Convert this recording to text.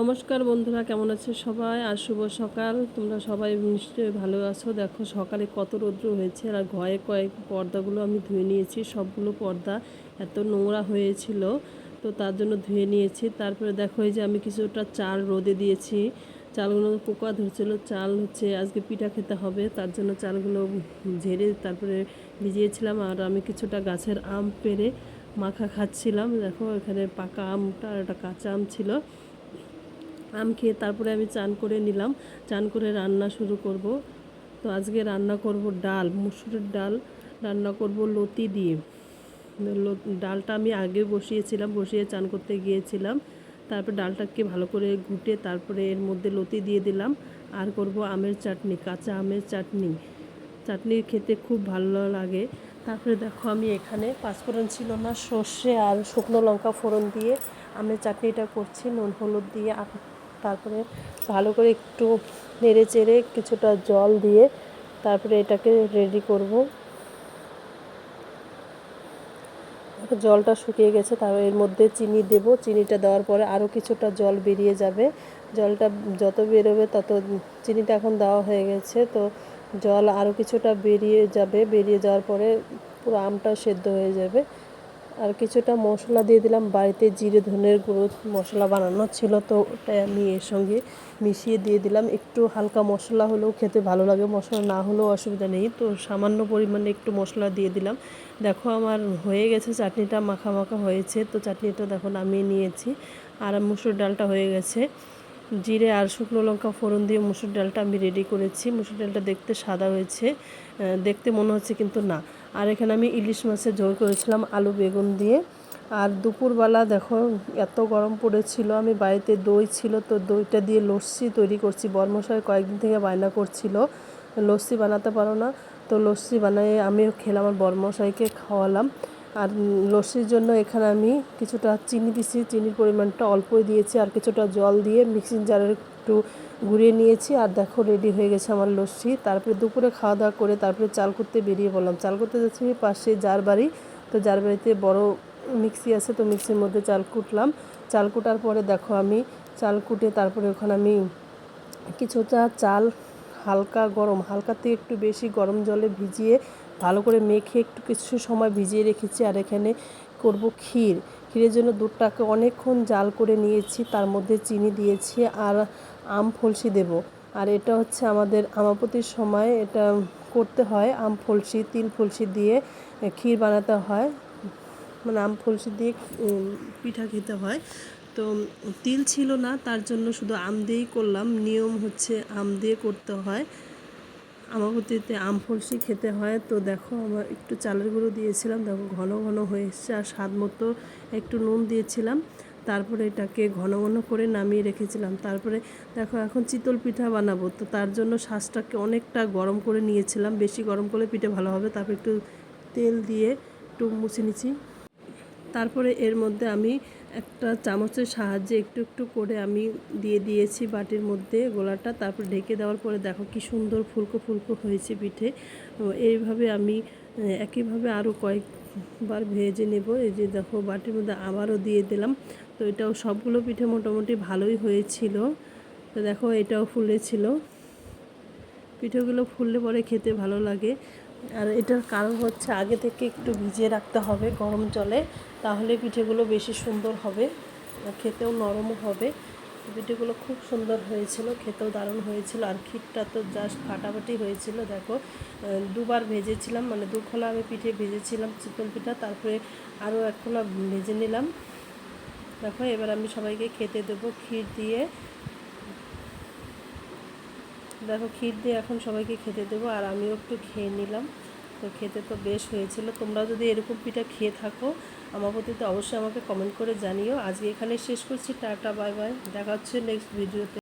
নমস্কার বন্ধুরা, কেমন আছে সবাই? আর শুভ সকাল। তোমরা সবাই নিশ্চয়ই ভালো আছো। দেখো, সকালে কত রৌদ্র হয়েছে, আর ঘরে কয়েক পর্দাগুলো আমি ধুয়ে নিয়েছি। সবগুলো পর্দা এত নোংরা হয়েছিল, তো তার জন্য ধুয়ে নিয়েছি। তারপরে দেখো, এই যে আমি কিছুটা চাল রোদে দিয়েছি। চালগুলো পোকা ধরছিল, চাল হচ্ছে আজকে পিঠা খেতে হবে। তার জন্য চালগুলো ঝেড়ে তারপরে ভিজিয়েছিলাম, আর আমি কিছুটা গাছের আম পেরে মাখা খাচ্ছিলাম। দেখো, এখানে পাকা আমটা, আর একটা কাঁচা আম ছিল। আম খেয়ে তারপরে আমি চান করে নিলাম। চান করে রান্না শুরু করব। তো আজকে রান্না করব ডাল, মুসুরের ডাল। রান্না করব লতি দিয়ে। ডালটা আমি আগে বসিয়েছিলাম, বসিয়ে চান করতে গিয়েছিলাম। তারপর ডালটাকে ভালো করে ঘুটে তারপরে এর মধ্যে লতি দিয়ে দিলাম। আর করব আমের চাটনি, কাঁচা আমের চাটনি। চাটনি খেতে খুব ভালো লাগে। তারপরে দেখো আমি এখানে পাঁচফোড়ন ছিল না, সর্ষে আর শুকনো লঙ্কা ফোড়ন দিয়ে আমের চাটনিটা করছি, নুন, হলুদ দিয়ে তারপরে ভালো করে একটু নেড়ে চেড়ে কিছুটা জল দিয়ে তারপরে এটাকে রেডি করব। জলটা শুকিয়ে গেছে তারপর এর মধ্যে চিনি দেব। চিনিটা দেওয়ার পরে আরও কিছুটা জল বেরিয়ে যাবে। জলটা যত বেরোবে তত চিনিটা এখন দেওয়া হয়ে গেছে, তো জল আরও কিছুটা বেরিয়ে যাবে। বেরিয়ে যাওয়ার পরে পুরো আমটা সেদ্ধ হয়ে যাবে। আর কিছুটা মশলা দিয়ে দিলাম। বাড়িতে জিরে, ধনের গুঁড়ো মশলা বানানো ছিল, তো ওটাই আমি এর সঙ্গে মিশিয়ে দিয়ে দিলাম। একটু হালকা মশলা হলেও খেতে ভালো লাগে, মশলা না হলেও অসুবিধা নেই। তো সামান্য পরিমাণে একটু মশলা দিয়ে দিলাম। দেখো আমার হয়ে গেছে, চাটনিটা মাখা মাখা হয়েছে। তো চাটনিটা দেখো নামিয়ে নিয়েছি। আর মুসুর ডালটা হয়ে গেছে। জিরে আর শুকনো লঙ্কা ফোড়ন দিয়ে মুসুর ডালটা আমি রেডি করেছি। মুসুর ডালটা দেখতে সাদা হয়েছে দেখতে মনে হচ্ছে কিন্তু না। আর এখানে আমি ইলিশ মাছের ঝোল করেছিলাম, আলু বেগুন দিয়ে। আর দুপুরবেলা দেখো, এত গরম পড়েছিল, আমি বাড়িতে দই ছিল তো দইটা দিয়ে লস্যি তৈরি করছি। বর্মশাই কয়েকদিন থেকে বায়না করছিল, লস্যি বানাতে পারো না। তো লস্যি বানিয়ে আমিও খেলাম, আর বর্মশাইকে খাওয়ালাম। আর লস্যির জন্য এখানে আমি কিছুটা চিনি দিছি। চিনির পরিমাণটা অল্পই দিয়েছি আর কিছুটা জল দিয়ে মিক্সিং জারের একটু ঘুরিয়ে নিয়েছি। আর দেখো রেডি হয়ে গেছে আমার লস্যি। তারপরে দুপুরে খাওয়া দাওয়া করে তারপরে চাল করতে বেরিয়ে পড়লাম। চাল করতে যাচ্ছি পাশে জার বাড়ি তো জার বাড়িতে বড় মিক্সি আছে, তো মিক্সির মধ্যে চাল কুটলাম। চাল কুটার পরে দেখো আমি চাল কুটে তারপরে ওখানে আমি কিছুটা চাল হালকা গরম হালকা থেকে একটু বেশি গরম জলে ভিজিয়ে ভালো করে মেখে একটু কিছু সময় ভিজিয়ে রেখেছি আর এখানে করব ক্ষীর। ক্ষীরের জন্য দুধটাকে অনেকক্ষণ জাল করে নিয়েছি, তার মধ্যে চিনি দিয়েছি আর আম ফলসি দেব। আর এটা হচ্ছে আমাদের আমাপতির সময় এটা করতে হয়, আম ফলসি, তিল ফলসি দিয়ে ক্ষীর বানাতে হয়। মানে আম ফলসি দিয়ে পিঠা খেতে হয়। তো তিল ছিল না, তার জন্য শুধু আম দিয়েই করলাম। নিয়ম হচ্ছে আম দিয়ে করতে হয়। আমাবতীতে আম ফলসি খেতে হয়। তো দেখো, আমার একটু চালের গুঁড়ো দিয়েছিলাম। দেখো, ঘন ঘন হয়ে এসছে আর স্বাদ মতো একটু নুন দিয়েছিলাম। তারপরে এটাকে ঘন ঘন করে নামিয়ে রেখেছিলাম। তারপরে দেখো, এখন চিতল পিঠা বানাবো। তো তার জন্য শ্বাসটাকে অনেকটা গরম করে নিয়েছিলাম। বেশি গরম করলে পিঠে ভালো হবে। তারপর একটু তেল দিয়ে একটু মুছে নিচ্ছি। তারপরে এর মধ্যে আমি একটা চামচের সাহায্যে একটু একটু করে আমি দিয়ে দিয়েছি বাটির মধ্যে গোলাটা, তারপর ঢেকে দেওয়ার পরে দেখো কি সুন্দর ফুলকো ফুলকো হয়েছে পিঠে। এইভাবে আমি একইভাবে আরও কয়েকবার ভেজে নেব। এই যে দেখো বাটির মধ্যে আবারও দিয়ে দিলাম। তো এটাও সবগুলো পিঠে মোটামুটি ভালোই হয়েছিল। তো দেখো এটাও ফুলেছিল। পিঠেগুলো ফুললে পরে খেতে ভালো লাগে। আর এটার কারণ হচ্ছে আগে থেকে একটু ভিজিয়ে রাখতে হবে গরম জলে, তাহলে পিঠেগুলো বেশি সুন্দর হবে খেতেও নরমও হবে। পিঠেগুলো খুব সুন্দর হয়েছিল, খেতেও দারুণ হয়েছিল, আর ক্ষীরটা তো জাস্ট ফাটাফাটি হয়েছিল, দেখো। দুবার ভেজেছিলাম মানে দু খোলা আমি পিঠে ভেজেছিলাম চিতল পিঠা, তারপরে আরও এক খোলা ভেজে নিলাম। দেখো, এবার আমি সবাইকে খেতে দেবো, ক্ষীর দিয়ে দেখো ক্ষীর দিয়ে এখন সবাইকে খেতে দেবো, আর আমিও একটু খেয়ে নিলাম। তো খেতে তো বেশ হয়েছিল। তোমরা যদি এরকম পিঠা খেয়ে থাকো, আমার প্রতি তো অবশ্যই আমাকে কমেন্ট করে জানিও। আজকে এখানে শেষ করছি, টাটা, বাই বাই। দেখা হচ্ছে নেক্সট ভিডিওতে